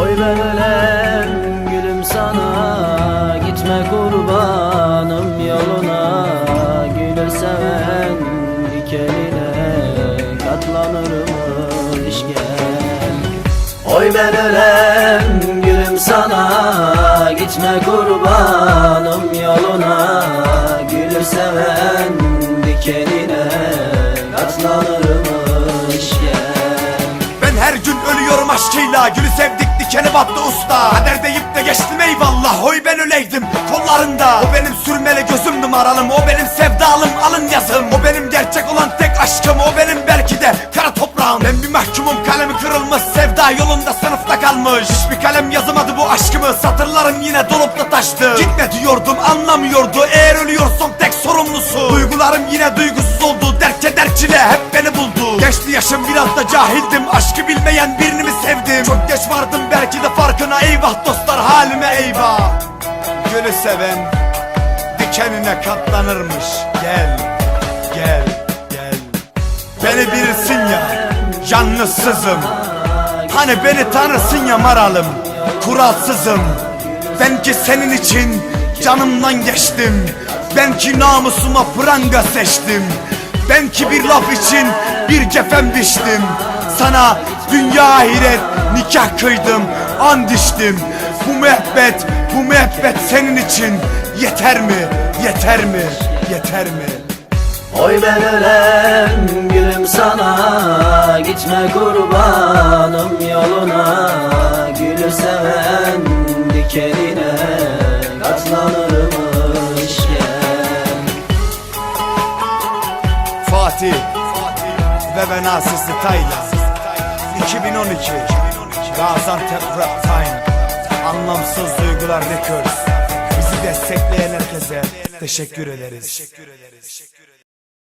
Oy ben ölen gülüm sana Gitme kurbanım yoluna. Gülü seven dikenine Katlanırmış gel Oy ben ölen gülüm sana Gitme kurbanım yoluna. Gülü seven dikenine Katlanırmış aşkıyla Gülü sevdik dikeni battı usta. Kader deyip de geçtim eyvallah Oy ben öleydim kollarında. O benim sürmeli gözüm numaralım O benim sevdalım alın yazım. O benim gerçek olan tek aşkım O benim belki de kara toprağım. Ben bir mahkumum kalemi kırılmış Sevda yolunda sınıfta kalmış. Hiçbir kalem yazamadı bu aşkımı Satırlarım yine dolup da taştı. Gitme diyordum anlamıyordu Eğer ölüyorsam tek sorumlusu. Duygularım yine duygusuz oldu Dertçe dertçile hep Geçti yaşım biraz da cahildim. Aşkı bilmeyen birini mi sevdim? Çok geç vardım belki de farkına. Eyvah dostlar halime eyvah. Gülü seven dikenine katlanırmış. Gel gel gel. Beni bilirsin ya canlısızım. Hani beni tanırsın ya maralım Kuralsızım. Ben ki senin için canımdan geçtim. Ben ki namusuma pranga seçtim Ben ki bir laf için bir kefem biçtim Sana dünya ahiret nikah kıydım And içtim Bu müebbet bu müebbet senin için. Yeter mi yeter mi yeter mi? Oy ben ölen gülüm sana Gitme kurbanım yoluna. Gülü seven dikenine Katlanırmış Fatih ve ben Asisi Tayla. 2012 Gaziantep Rap Time. Anlamsız Duygular Records. Bizi destekleyen herkese teşekkür ederiz.